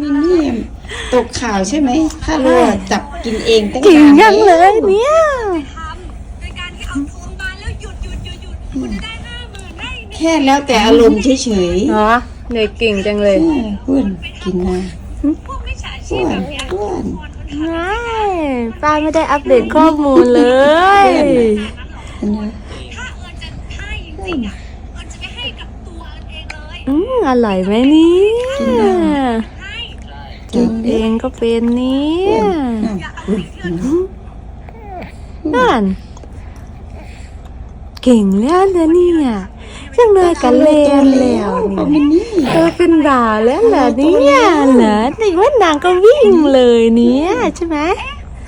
มินนี่ตกข่าวใช่ไหม ถ้ารัวจับกินเองตั้งกินนานยังเลยเนี่ย ทำโดยการที่เอาทองมาแล้วหยุดหยุดหยุดหยุดคุณจะได้ห้าหมื่นได้นี่แค่แล้วแต่อารมณ์เฉยเหรอเหนื่อยเก่งจังเลยๆเออเพื่อนกินนะพวกมิจฉา ชีเพื่พอนแบบเนี้ยเพื่อนไม่ป้าไม่ได้อัปเดตข้อมูลเลยเห็นไหมถ้าเอิญจะให้จริงๆอะเอิญจะไปให้กับตัวเอิญเองเลยอืมอร่อยไหมเนี่ยกินนะให้กินเองก็เป็นเนี่ยอย่าเอาไปเพื่อนนั่นเก่งแล้วนะเนี่ย จังเลยกันเล่นแล้วเอานี่มินนี่เธอเป็นบ่าวแล้วเหรอเนี่ยเหรอแต่ว่านางก็วิ่งเลยเนี่ยใช่ไหม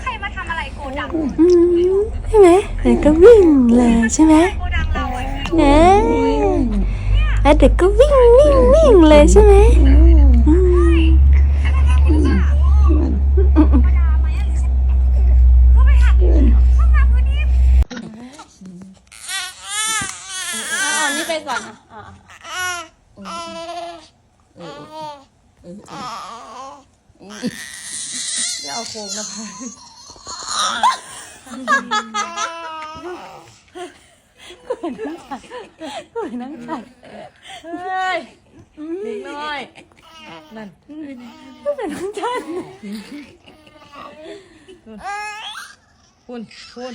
ใครมาทำอะไรโกดังอืมใช่ไหมนางก็วิ่งเลยใช่ไหมโกดังเราไอ้เอ๊ะแล้วเด็กก็วิ่งวิ่งวิ่งเลยใช่ไหม ก่อนนะอะเดี๋ยวเอาโคงนะพายกูเห็นนั่งขัดกูเห็นนั่งขัดเฮ้ยนิดหน่อยนั่นกูเห็นนั่งจันคุณคุณ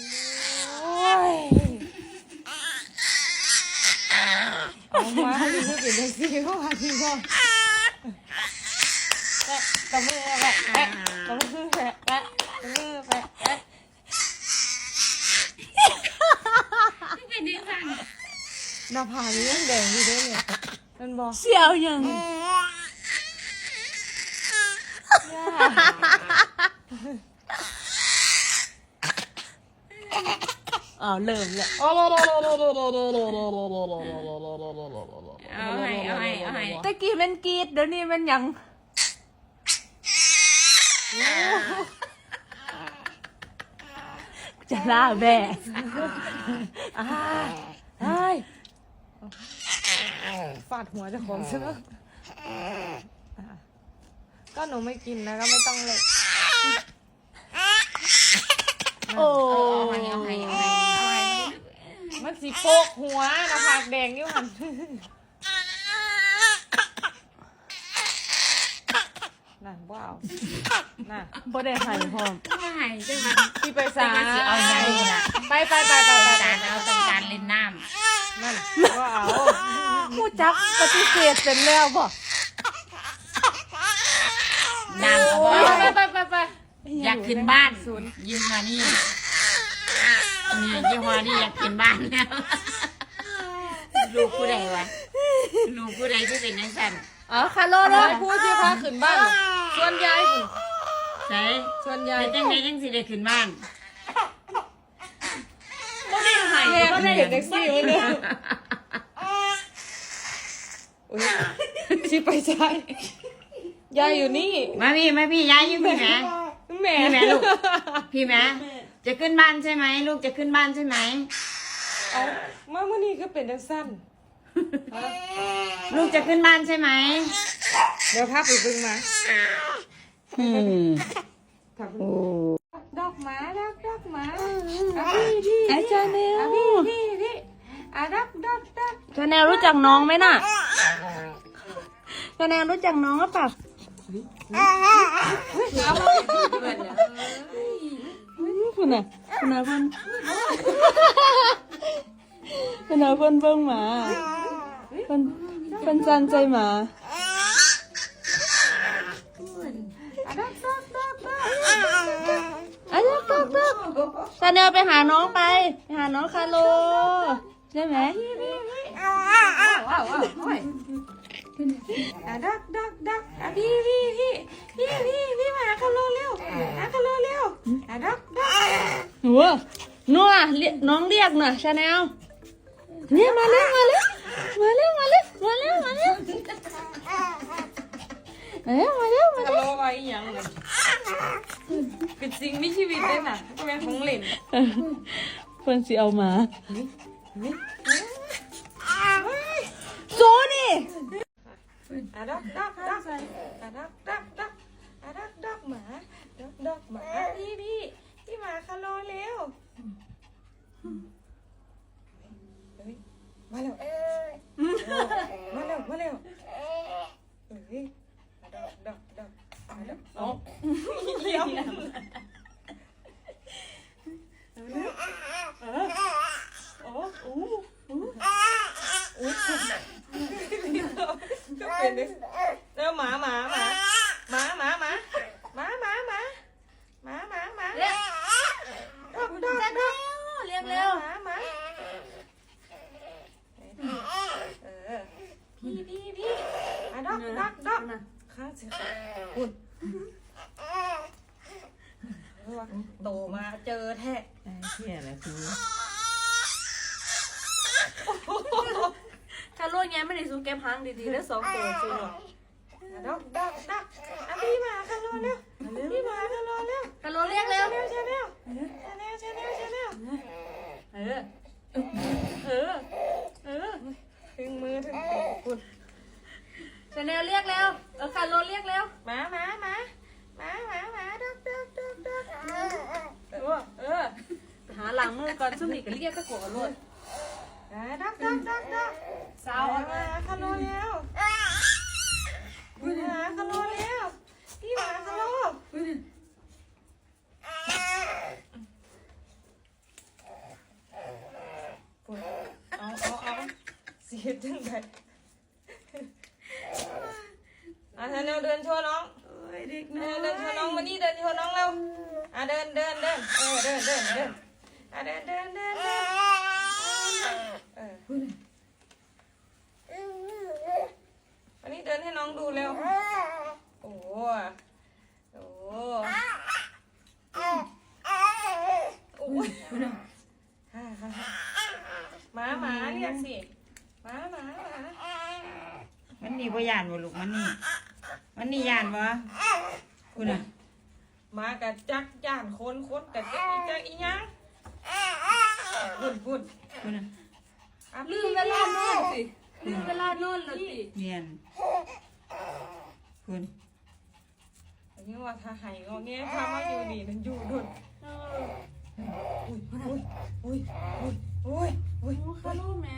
ให้ดูเป็นจังซี่เข้ามาทีก่อนแปะกับมือแปะแปะกับมือแปะแปะกับมือแปะแปะเป็นนิสัยหน้าผากนี่ยังแดงอยู่ด้วยเนี่ยมันบอกเสี่ยวยัง อ้าวเริ่มแล้วเอาให้เอาให้เอาให้ตะกี้มันกรีดเดี๋ยวนี้มันหยังจะล่าแบะอ้ายอ้ายฟาดหัวเจ้าของซะแล้วก็หนูไม่กินนะก็ไม่ต้องเลย โอ้ เอาให้เอาให้เอาให้เอาให้มัน สีโปกหัวนะผากแดงอยู่หันน่ะว้าวน่ะบ่ได้ใหายพร้อมเอาให้จังมันพี่ไปสามันสิเอาใหญ่น่ะไปไปไปไปไปการเอาต้องการเล่นน้ำนั่นว่าเอาผู้จับปฏิเสธเป็นแล้วบ่น้ำก็ไปไปไปไปอยากขึ้นบ้านยี่ห้อนี้ นี่ยี่ห้อนี้อยากขึ้นบ้านแล้ว ลูกผู้ใดวะ ลูกผู้ใดที่เป็นนักสั่นอ๋อคาร์โลโลพูดสิพาขึ้นบ้านชวนยายคุณใช่ชวนยายเป็นจังไดจังสิได้ขึ้นบ้านแม่ก็ได้เห็นแท็กซี่วันนี้ชิไปใช่ยายอยู่นี่ มาพี่มาพี่ย้ายอยู่พี่แหมแม่พี่แม่ลูกพี่แหม จะขึ้นบ้านใช่ไหมลูกจะขึ้นบ้านใช่ไหมเอามาเมื่อนี้ก็เป็นจังสั้นลูกจะขึ้นบ้านใช่ไหมเดี๋ยวพาไปเบึงมาอืมโอ้ดอกหมาดอกดอกหมาอะพี่พี่ไอ้ชาแนอะลพี่พี่พี่อะดอกดอกดอกชาแนลรู้จักน้องไหมน่ะชาแนลรู้จักน้องหรือเปล่า คุณนะคุณน่ะเพิ่นคุณน่ะเพิ่นเบิ่งหมาเพิ่นเพิ่นจันใจหมาอันนี้ตกตกตาเนลไปหาน้องไปไปหาน้องคาโลใช่ไหมว้อ้อดักดักดักพี่พี่พี่พี่พี่พี่มาคาโลเร็วอะคาโลเร็วอดัก หนูนัวเรียกน้องเรียกหน่อยชาแนลเนี่ยมาเร็วมาเร็วมาเร็วมาเร็วมาเร็วมาเร็วเอ้ยมาเร็วมาคาเร็วโลไว้อีหยังเลยเป็นสิ่งมีชีวิตเลยน่ะก็เป็นของเล่นเพื่อนสิเอามาโซนี่อะดักดักดักอะดักดักดักอะดักดักหมาดักดักหมาพี่พี่พี่ หมาคาโลเร็วเฮ้ยมาเร็วมาเร็วมาเร็วเฮ้ยอะดักดักดักอะดักเอาเลี้ยว โตมาเจอแท้เที่ยอะไรคือคาโลแง้ไม่ได้ซูเก็บหางดีๆแล้วสองตัวซูหรอดักดักดักอะพี่มาคันรอเร็วพี่มาคันรอเร็วคาโลเรียกเร็วเร็วเร็วเร็วเร็วเร็วเร็วเร็วเออเออเออถึงมือถึงตีคุณชาแนลเรียกเร็วเออคาโลเรียกเร็วมามามามามามาดักดักดักดัก เออ เออ หาหลัง มือก่อนซุ่มนี่ก็เรียกก็โกรธรถดักดักดักดักสาวเอามาคันรอเร็วมาคันรอเร็วพี่มาคันรอคุณเอาเอาเอาเสียจังไงอะทันเร็วเดินโชว์น้องเด็กเออเดินโชว์น้องมานี่เดินโชว์น้องเร็วอะเดินเดินเดินเออเดินเดินเดิน อะเดินเดินเดินเดินเออวันนี้เดินให้น้องดูเร็ว โอ้โหโอ้โหโอ้ยหมาหมาเรียกสิหมาหมาหมามันนี่บ่ยานบ่ลูกมันนี่ มันนี่ยานบ่คุณน่ะ หมากับจักย่านคนคนกับจักอีจักอีหยัง พุ่นพุ่นคุณน่ะอะลืมเวลานอนสิลืมเวลานอนแล้วสิเนียนคุณอันนี้ว่าถ้าใหายงอแงพามาอยู่ดีนั่นอยู่ดุนอุ้ยอุ้ยอุ้ยอุ้ยอุ้ยอุ้ยคาโลแม่